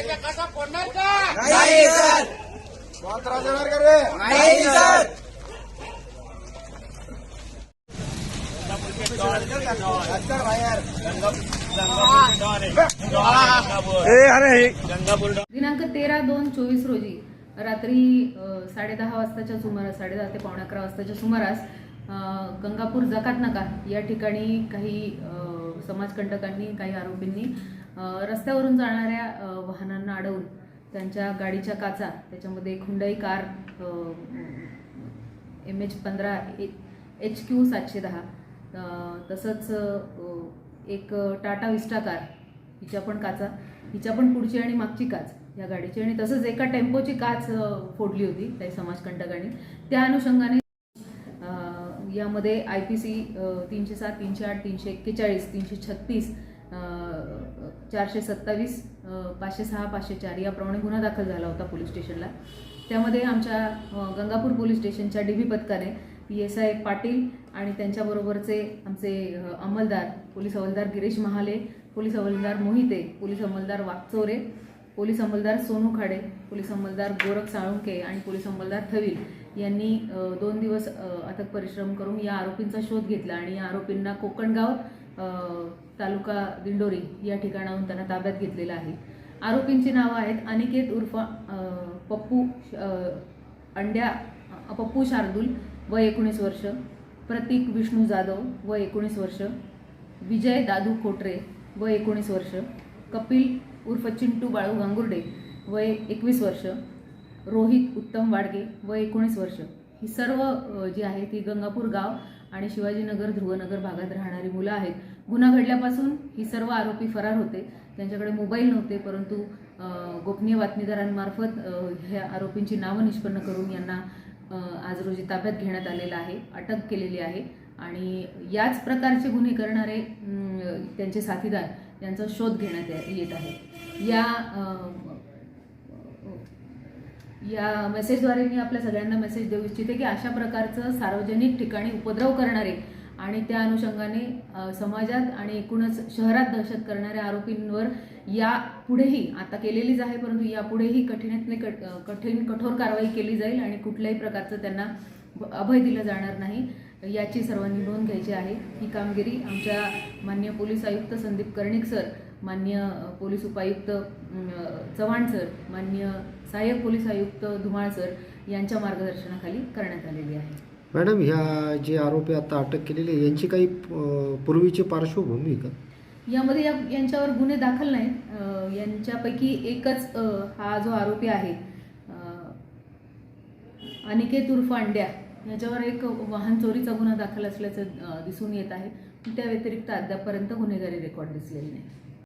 याच्या कसा फोडणार का नाही सर. त्रास देणार का रे? नाही सर. दिनांक तेरा दोन चोवीस रोजी रात्री साडे दहा वाजताच्या सुमारास साडे दहा ते पावणे अकरा वाजताच्या सुमारास गंगापूर जकात नाका या ठिकाणी काही समाजकंटकांनी काही आरोपींनी रस्त्यावरून जाणाऱ्या वाहनांना अडवून त्यांच्या गाडीच्या काचा त्याच्यामध्ये खुंडई कार एम एच पंधरा एच क्यू सातशे दहा तसंच एक टाटा विस्टा कार हिच्या पण काचा हिच्या पण पुढची आणि मागची काच या गाडीची. आणि तसंच एका टेम्पोची काच फोडली होती काही समाजकंटकांनी. त्या अनुषंगाने यामध्ये आय पी सी तीनशे सात तीनशे आठ तीनशे एक्केचाळीस तीनशे छत्तीस चारशे सत्तावीस पाचशे सहा पाचशे चार याप्रमाणे गुन्हा दाखल झाला होता पोलीस स्टेशनला. त्यामध्ये आमच्या गंगापूर पोलीस स्टेशनच्या डी बी पथकाने पी एस आय पाटील आणि त्यांच्याबरोबरचे आमचे अंमलदार पोलीस हवालदार गिरीश महाले पोलीस हवालदार मोहिते पोलीस अंमलदार वागचोरे पोलीस अंमलदार सोनू खाडे पोलीस अंमलदार गोरख साळुंके आणि पोलीस अंमलदार थविल यांनी दोन दिवस अथक परिश्रम करून या आरोपींचा शोध घेतला आणि या आरोपींना कोकणगाव तालुका दिंडोरी या ठिकाणाहून त्यांना ताब्यात घेतलेलं आहे. आरोपींची नावं आहेत अनिकेत उर्फ पप्पू अंड्या पप्पू शार्दूल व एकोणीस वर्ष प्रतीक विष्णू जाधव व एकोणीस वर्ष विजय दादू कोटरे व एकोणीस वर्ष कपिल उर्फ चिंटू बाळू गांगुर्डे व एकवीस वर्ष रोहित उत्तम वाडगे व एकोणीस वर्ष. ही सर्व जी आहे ती गंगापूर गाव आणि शिवाजीनगर ध्रुवनगर भागात राहणारी मुलं आहेत. गुन्हा घडल्यापासून ही सर्व आरोपी फरार होते. त्यांच्याकडे मोबाईल नव्हते परंतु गोपनीय बातमीदारांमार्फत ह्या आरोपींची नावं निष्पन्न करून यांना आज रोजी ताब्यात घेण्यात आलेलं आहे अटक केलेली आहे. आणि याच प्रकारचे गुन्हे करणारे त्यांचे साथीदार यांचा शोध घेण्यात येत आहे. या या मेसेजद्वारे मी आपल्या सगळ्यांना मेसेज देऊ इच्छिते की अशा प्रकारचं सार्वजनिक ठिकाणी उपद्रव करणारे आणि त्या अनुषंगाने समाजात आणि एकूणच शहरात दहशत करणाऱ्या आरोपींवर या पुढेही आता केलेलीच आहे परंतु यापुढेही कठीणातले कठ कठीण कठोर कारवाई केली जाईल आणि कुठल्याही प्रकारचं त्यांना अभय दिलं जाणार नाही याची सर्वांनी नोंद घ्यायची आहे. ही कामगिरी आमच्या मान्य पोलीस आयुक्त संदीप कर्णिक सर मान्य पोलीस उपायुक्त चव्हाण सर मान्य सहाय्यक पोलीस आयुक्त धुमाळ सर यांच्या मार्गदर्शनाखाली करण्यात आलेली आहे. मॅडम ह्या जे आरोपी आता अटक केलेले आहे, यांची काही अ, पूर्वीची पार्श्वभूमी आहे का? यामध्ये या यांच्यावर गुन्हे दाखल नाहीत. अ, यांच्यापैकी एकच अ, हा जो आरोपी आहे अ, अनिकेत उर्फ अंड्या याच्यावर एक वाहन चोरीचा गुन्हा दाखल असल्याचं अ, दिसून येत आहे. त्या व्यतिरिक्त अद्यापपर्यंत गुन्हेगारी रेकॉर्ड दिसलेली नाही.